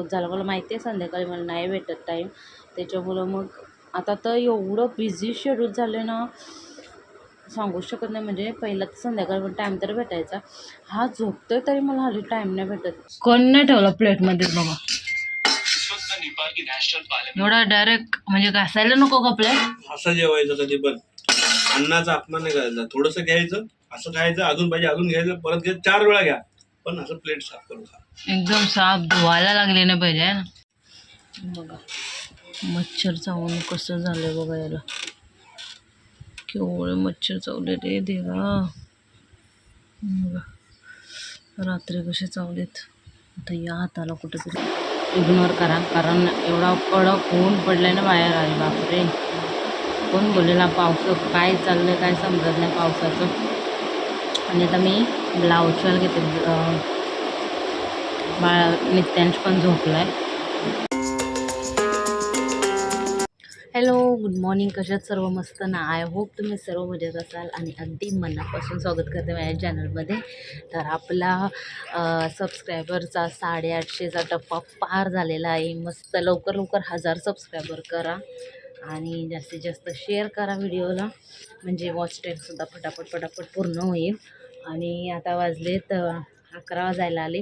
झालं. मला माहिती आहे संध्याकाळी मला नाही भेटत टाईम त्याच्यामुळं मग आता तर एवढं बिझी शेड्यूल झालं ना सांगू शकत नाही. म्हणजे पहिला तर संध्याकाळी पण टाईम तर भेटायचा. हा झोपतोय तरी मला हल्ली टाईम नाही भेटत. कोण नाही ठेवला प्लेटमध्ये बाबा एवढा डायरेक्ट म्हणजे घासायला नको का प्लेट असं जेवायचं कधी पण. अन्नाचा अपमान नाही करायचा. थोडंसं घ्यायचं असं खायचं अजून पाहिजे अजून घ्यायचं परत घ्यायचं चार वेळा घ्या. पण असं प्लेट साफ करून खा. एकदम साफ धुवायला लागले नाही पाहिजे है ना? बघा मच्छर चावून कसं झालंय बघा याला. केवढे मच्छर चावले रे देवा. बघा रात्री कसे चावलेत. आता या हाताला कुठेतरी इग्नोर करा कारण एवढा कडक ऊन पडलाय ना बाहेर. आहे बापरे. कोण बोलेला पावस काय चाललंय काय समजत नाही पावसाचं. आणि आता मी ब्लाऊज शिवायला घेते. बाळ बाळा नित्यांश पण झोपलाय. हॅलो गुड मॉर्निंग कशात सर्व? मस्त ना? आय होप तुम्ही सर्व मजेत असाल आणि अगदी मनापासून स्वागत करते माझ्या चॅनलमध्ये तर आपला सबस्क्रायबरचा साडेआठशेचा टप्पा पार झालेला आहे. मस्त लवकर लवकर हजार सबस्क्रायबर करा आणि जास्तीत जास्त शेअर करा व्हिडिओला म्हणजे वॉच टाईमसुद्धा फटाफट फटाफट पूर्ण होईल. आणि आता वाजलेत अ, अकरा वाजायला आले.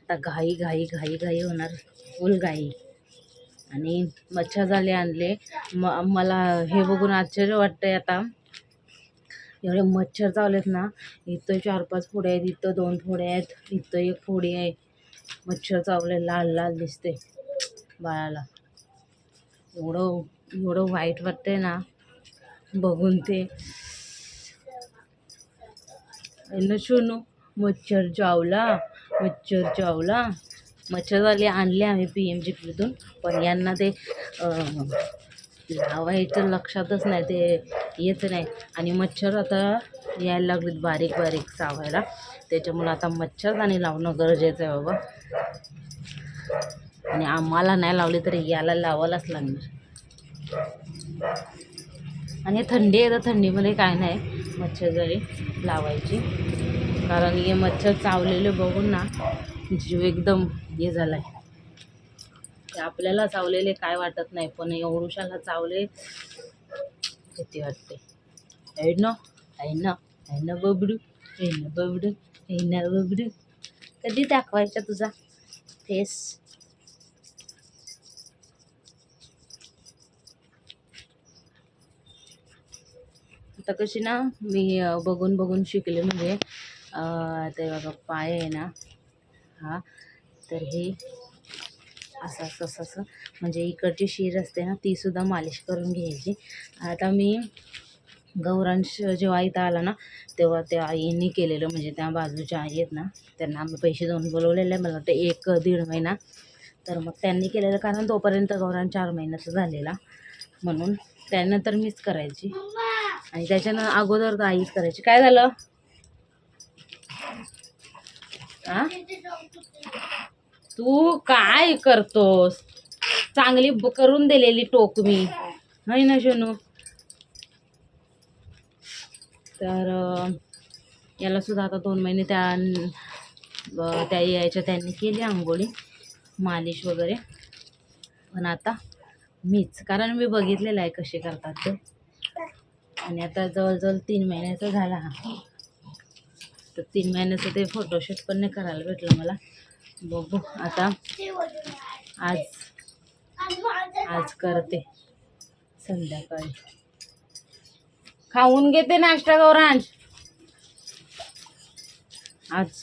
आता घाई घाई घाई घाई होणार. फुल घाई. आणि मच्छर झाले आणले. म मला हे बघून आश्चर्य वाटतंय आता. एवढे मच्छर चावलेत ना. इथं चार पाच फोडे आहेत इथं दोन फोडे आहेत इथं एक फोडी आहे. मच्छर चावले लाल लाल दिसते बाळाला. एवढं एवढं वाईट वाटतंय ना. बघून ते न शोनू मच्छर चावला मच्छर चावला. मच्छरवाले आणले आम्ही पी एम जीपीतून पण यांना ते लावायचं लक्षातच नाही ते येत नाही. आणि मच्छर आता यायला लागलेत बारीक बारीक चावायला. त्याच्यामुळं आता मच्छरदाणी लावणं गरजेचं आहे बाबा. आणि आम्हाला नाही लावले तरी याला लावायलाच लागणार. आणि थंडी आहे तर थंडीमध्ये काय नाही. मच्छरदाणी लावायची. कारण हे मच्छर चावलेले बघून ना जीव एकदम हे झाला आहे ते आपल्याला चावलेले काय वाटत नाही पण एवढुशाला चावले किती वाटते. आहे ना आहे ना आहे ना बबडू आहे ना बबडू आहे ना बबडू. कधी दाखवायचा तुझा फेस आता कशी ना मी बघून बघून शिकले. म्हणजे ते बघा पाय आहे ना हा. तर हे असं असं असं असं. म्हणजे इकडची शीर असते ना तीसुद्धा मालिश करून घ्यायची. आता मी गौरांश जेव्हा इथं आला ना तेव्हा त्या आईंनी केलेलं. म्हणजे त्या बाजूच्या आई आहेत ना त्यांना आम्ही पैसे देऊन बोलवलेले आहे. मला वाटतं एक दीड महिना. तर मग त्यांनी केलेलं कारण तोपर्यंत गौरांश चार महिन्याचा झालेला. म्हणून त्यानंतर मीच करायची. आणि त्याच्यानं अगोदर तर आईच करायची. काय झालं? आ? तू काय करतोस? चांगली करून दिलेली टोक मी. नाही ना शोनू? तर याला सुद्धा आता दोन महिने त्या त्या यायच्या त्यांनी केली आंघोळी मालिश वगैरे. पण आता मीच कारण मी बघितलेलं आहे कसे करतात ते. आणि आता जवळजवळ तीन महिन्याचा झाला हा. तर तीन महिन्याचं ते फोटोशूट पण नाही करायला भेटलं मला. बघू आता. आज आज करते. संध्याकाळी. खाऊन घेते नाश्ता गौरांश. आज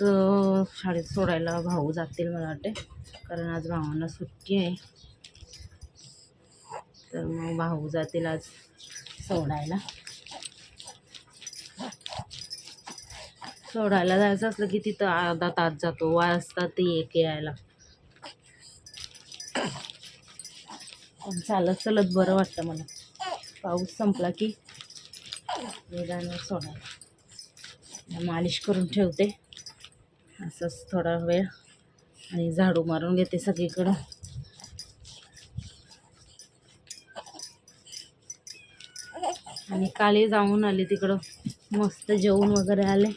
शाळेत सोडायला भाऊ जातील मला वाटते. कारण आज भावांना सुट्टी आहे. तर मग भाऊ जातील आज सोडायला. सोडायला जायचं असलं की तिथं अर्धा तास जातो वाजता ते एक यायला. पण चालत चालत बरं वाटतं मला. पाऊस संपला की वेगानं सोडायला. मालिश करून ठेवते. असंच थोडा वेळ आणि झाडू मारून घेते सगळीकडं. आणि काली जाऊन आले तिकडं. मस्त जेवून वगैरे आले.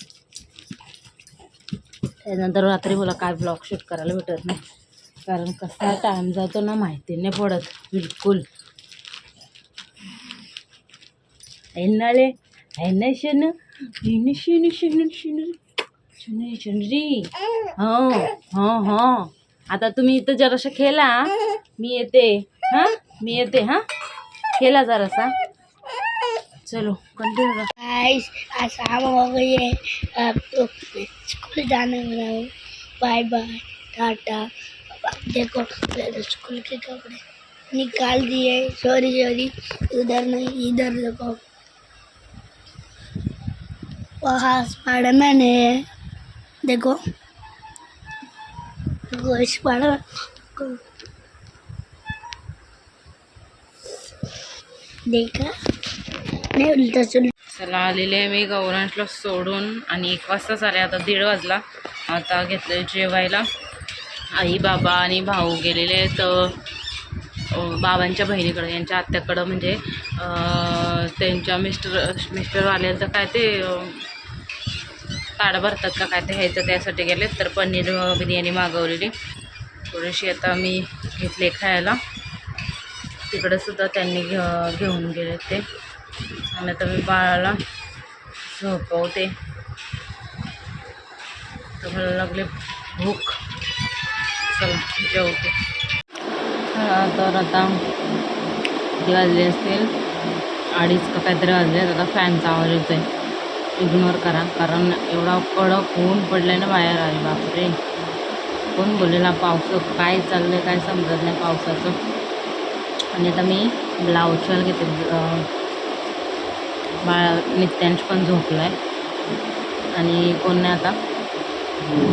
त्यानंतर रात्री मला काय ब्लॉग शूट करायला भेटत नाही. कारण कसा टाईम जातो ना माहिती नाही पडत. बिलकुल. एन्नाले एन्ना शन एन्न शिन शिन शिन शिन शन री? हो हो हो. आता तुम्ही इथं जरासं खेळा मी येते. हां? मी येते हां? खेळा जरासा. चलो कंटिन्यू गाइस आज शाम हो गई है। अब तो स्कूल जाने वाला हूँ। Bye bye tata. अब देखो मेरे स्कूल के कपड़े निकाल दिए सॉरी सॉरी उधर नहीं, इधर देखो। वहाँ स्पाइडरमैन है। देखो। देखो स्पाइडरमैन देखा? चला आलेले आहे मी गौरांशला सोडून आणि एक वाजता झाले आता दीड वाजला. आता घेतलं जेवायला. आई बाबा आणि भाऊ गेलेले आहेत बाबांच्या बहिणीकडं यांच्या आत्याकडं. म्हणजे त्यांच्या मिस्टर मिस्टर आले तर काय ते अं, ताडं भरतात का काय ते ह्यायचं त्यासाठी गेले तर पनीर बिर्याणी मागवलेली. थोडीशी आता मी घेतले खायला. तिकडंसुद्धा त्यांनी घे घेऊन गेले ते. आणि आता मी बाळाला झोपवते. तर मला लागले भूक. चला जेवते. तर आता किती वाजले असतील अडीच का काहीतरी वाजले आता फॅनचा आवाज येतोय इग्नोर करा कारण एवढा कडक ऊन पडलाय ना बाहेर. आले बापरे. कोण बोललेला पावस काय चाललं आहे काय समजत नाही पावसाचं. आणि आता मी ब्लाऊज शिवायला घेते बाळ नित्यांश पण झोपला आहे आणि कोण नाही आता.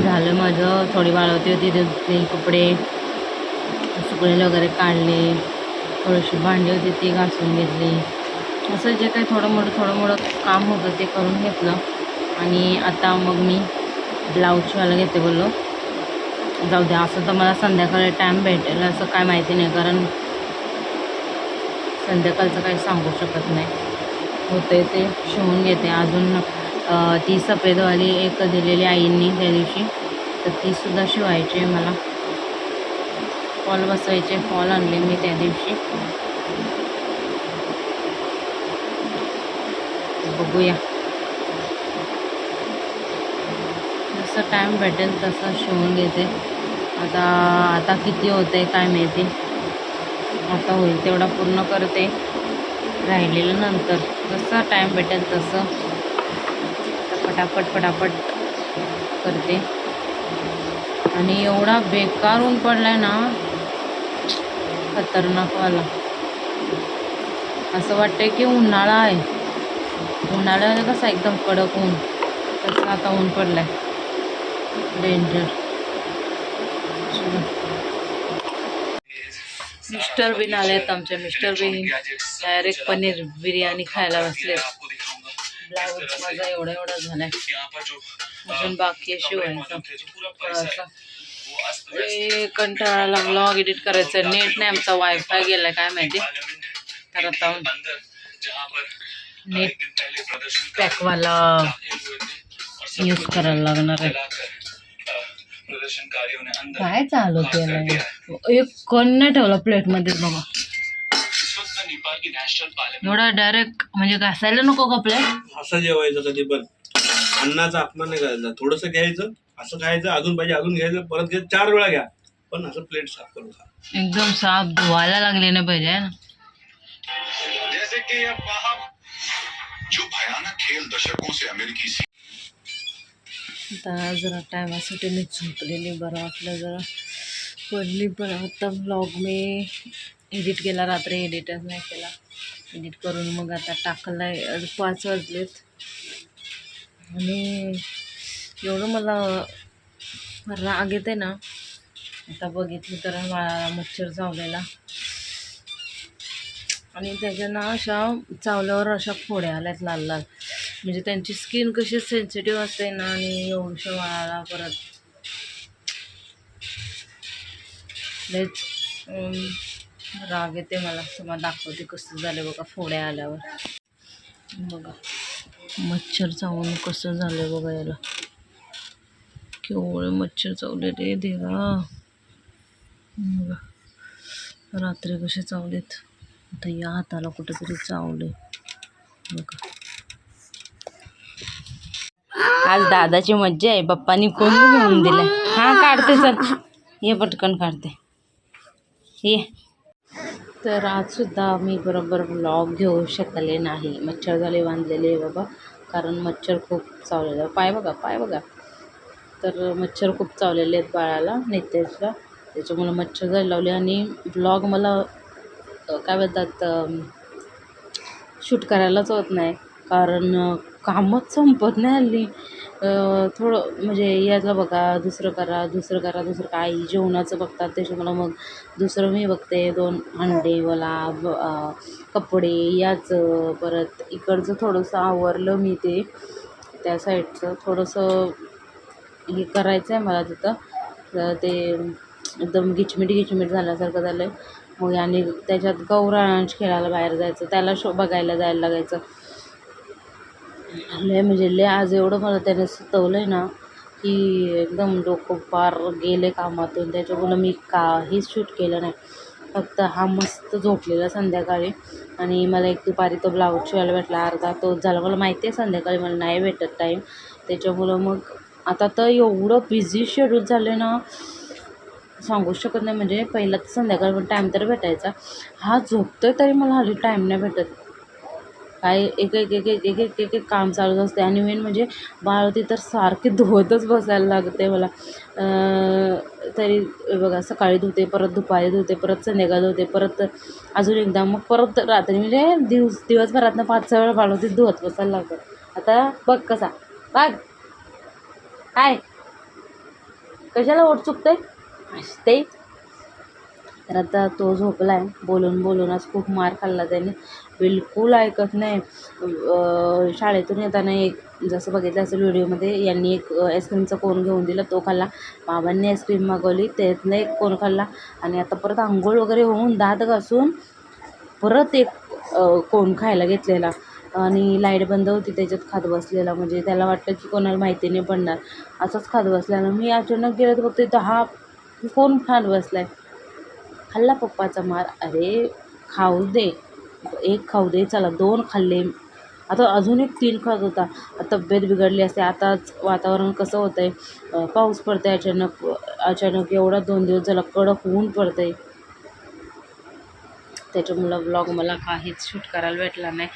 झालं माझं. थोडी वाळवती होती ते ते कपडे सुकलेले वगैरे काढले. थोडीशी भांडी होती ती घासून घेतली. असं जे काही थोडं मोठं थोडं मोठं काम होतं ते करून घेतलं. आणि आता मग मी ब्लाऊज शिवायला घेते बोललो. जाऊ द्या असं तर मला संध्याकाळी टाईम भेटेल असं काय माहिती नाही. कारण संध्याकाळचं काही सांगू शकत नाही. होते ते शिवून घेते. अजून ती सफेदवाली एक दिलेली आईंनी त्या दिवशी. तर तीसुद्धा शिवायची आहे मला. फॉल बसवायचे फॉल आणले मी त्या दिवशी. बघूया. जसं टाईम भेटेल तसं शिवून घेते. आता आता किती होते काय माहिती. आता होईल तेवढा पूर्ण करते. राहिलेलं नंतर. जसा टाईम भेटेल तसं. पटापट पटापट करते. आणि एवढा बेकार ऊन पडलाय ना खतरनाकवाला असं वाटतंय की उन्हाळा आहे. उन्हाळ्याला कसं एकदम कडक ऊन. तसं आता ऊन पडलाय. डेंजर मिस्टर बिन आहेत आमच्या mister Bean direct paneer biryani खायला बसले ब्लाऊज माझा एवढा एवढा झालाय. अजून बाकी आहे थोडासा. ए, कंटाळा लागला. एडिट करायचं. नेट नाही आमचा. वायफाय गेलाय. काय माहिती? तर आता नेट पॅकवाला यूज करायला लागणार आहे. काय चालू केलं एक कण नाही ठेवला प्लेटमध्ये बघा. एवढा डायरेक्ट म्हणजे घासायला नको का प्लेट असं जेवायचं कधी पण. अन्नाचा अपमान नाही करायचा. थोडंसं घ्यायचं असं खायचं अजून पाहिजे अजून घ्यायचं परत घ्यायचं चार वेळा घ्या. पण असं प्लेट साफ करून खा. एकदम साफ धुवायला लागले ना पाहिजे ना? जैसे कि अब वहाँ जो भयानक खेल दशकों से अमेरिकी सी आता जरा टायमासाठी मी झोपलेली बरं वाटलं जरा पडली पण आता ब्लॉग मी एडिट केला रात्री एडिटच नाही केला. एडिट करून मग आता टाकला आहे पाच वाजलेत. आणि एवढं मला राग येते ना. आता बघितलं तर मला मच्छर चावलेला. आणि त्याच्यानं अशा चावल्यावर अशा फोड्या आल्यात लाल लाल. म्हणजे त्यांची स्किन कशी सेन्सिटिव्ह असते ना आणि एवढ्या वाळाला परत. लयच राग येते मला. तुम्हाला दाखवते कसं झालं बघा फोड्या आल्यावर. बघा मच्छर चावून कसं झालं बघा याला. केवळ मच्छर चावले रे देवा. बघा. रात्री कसे चावलेत. आता या हाताला कुठेतरी चावले बघा. आज दादाची मज्जा आहे. पप्पानी कोण घेऊन दिलंय. हा काढते चल. ये पटकन काढते. ये. तर आज सुद्धा मी बरोबर ब्लॉग घेऊ शकले नाही. मच्छर झाले बांधलेले बाबा. कारण मच्छर खूप चावलेलं पाय बघा पाय बघा. तर मच्छर खूप चावलेले आहेत बाळाला नितेशला त्याच्यामुळे मच्छर जायला लावले आणि ब्लॉग मला काय म्हणतात शूट करायलाच होत नाही. कारण कामच संपत नाही हल्ली. थोडं म्हणजे याचं बघा दुसरं करा दुसरं करा दुसरं काय. जेवणाचं बघतात त्याच्यामुळं मग दुसरं मी बघते. दोन अंडे मला कपडे याचं परत इकडचं थोडंसं आवरलं मी ते. त्या साईडचं थोडंसं हे करायचं आहे मला तिथं. तर ते एकदम गिचमिट गिचमिट झाल्यासारखं झालं आहे मग आणि त्याच्यात गौरांश खेळायला बाहेर जायचं त्याला शो बघायला जायला लागायचं. लय म्हणजे लय आज एवढं मला त्याने सुतवलं आहे ना की एकदम डोकं पार गेले कामातून. त्याच्यामुळं मी काहीच शूट केलं नाही. फक्त हा मस्त झोपलेला संध्याकाळी. आणि मला एक दुपारी तो ब्लाऊज शिवायला भेटला. अर्धा तोच झाला. मला माहिती आहे संध्याकाळी मला नाही भेटत टाईम त्याच्यामुळं मग आता तर एवढं बिझी शेड्यूल झालं आहे ना सांगूच शकत नाही. म्हणजे पहिला तर संध्याकाळ पण टाईम तर भेटायचा. हा झोपतोय तरी मला हल्ली टाईम नाही भेटत. काय एक एक एक एक एक एक एक एक काम चालूच असते. आणि मेन म्हणजे बाळवती तर सारखी धुवतच बसायला लागते मला. तरी बघा सकाळी धुते परत दुपारी धुते परत संध्याकाळी धुते परत अजून एकदा मग परत रात्री म्हणजे दिवस दिवसभरातनं पाच सहा वेळा बाळवतीत धुवत बसायला लागतं. आता बघ कसा. बघ. काय? कशाला ओट चुकतंय? असते तर आता तो झोपला आहे बोलून बोलून आज खूप मार खाल्ला त्याने. बिलकुल ऐकत नाही. शाळेतून येताना एक जसं बघितलं असेल व्हिडिओमध्ये यांनी एक आईस्क्रीमचा कोन घेऊन दिला तो खाल्ला. बाबांनी आईस्क्रीम मागवली त्यातनं एक कोन खाल्ला. आणि आता परत आंघोळ वगैरे होऊन दात घासून परत एक कोण खायला घेतलेला. आणि लाइट बंद होती त्याच्यात खात बसलेला. म्हणजे त्याला वाटलं की कोणाला माहिती नाही पडणार. असंच खात बसलेला मी अचानक गेलं तर बघते दहा हा कोण खात बसलाय? खाल्ला पप्पाचा मार. अरे खाऊ दे. एक खाऊ दे चला. दोन खाल्ले. आता अजून एक तीन खात होता. तब्येत बिघडली असते. आताच वातावरण कसं होतं आहे पाऊस पडते अचानक. अचानक एवढा दोन दिवस झाला. कडक ऊन पडतं आहे त्याच्यामुळं ब्लॉग मला काहीच शूट करायला भेटला नाही.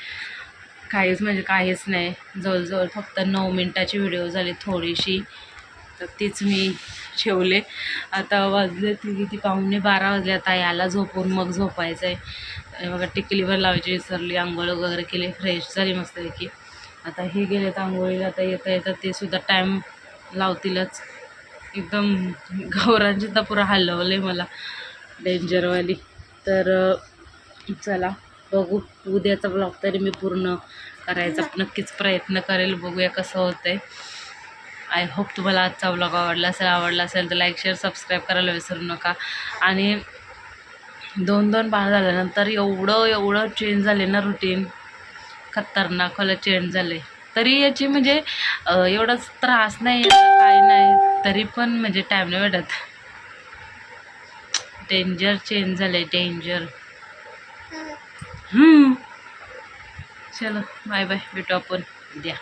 काहीच म्हणजे काहीच नाही. जवळजवळ फक्त नऊ मिनटाची व्हिडिओ झाली थोडीशी. तर तीच मी ठेवले. आता वाजले ती किती? पाहुणे बारा वाजले. आता याला झोपून मग झोपायचं आहे बघा टिकलीवर लावायची विसरली आंघोळ वगैरे केली फ्रेश झाली मस्तपैकी. आता हे गेले तर आंघोळीला. आता येता येतं ते सुद्धा टाईम लावतीलच. एकदम गौरांची तर हलवलं हलवले मला. डेंजरवाली तर चला बघू. उद्याचा ब्लॉग तरी मी पूर्ण करायचा. नक्कीच प्रयत्न करेल. बघूया कसं होतं आहे आय होप तुम्हाला आजचा ब्लॉग आवडला असेल आवडला असेल तर लाईक शेअर सबस्क्राईब करायला विसरू नका. आणि दोन दोन बाळ झाल्यानंतर एवढं एवढं चेंज झाले ना रुटीन खतरनाक वाला चेंज झाले तरी याची म्हणजे एवढाच त्रास नाही काय नाही तरी पण म्हणजे टाईम नाही भेटत. डेंजर चेंज झाले डेंजर चलो बाय बाय भेटू आपण द्या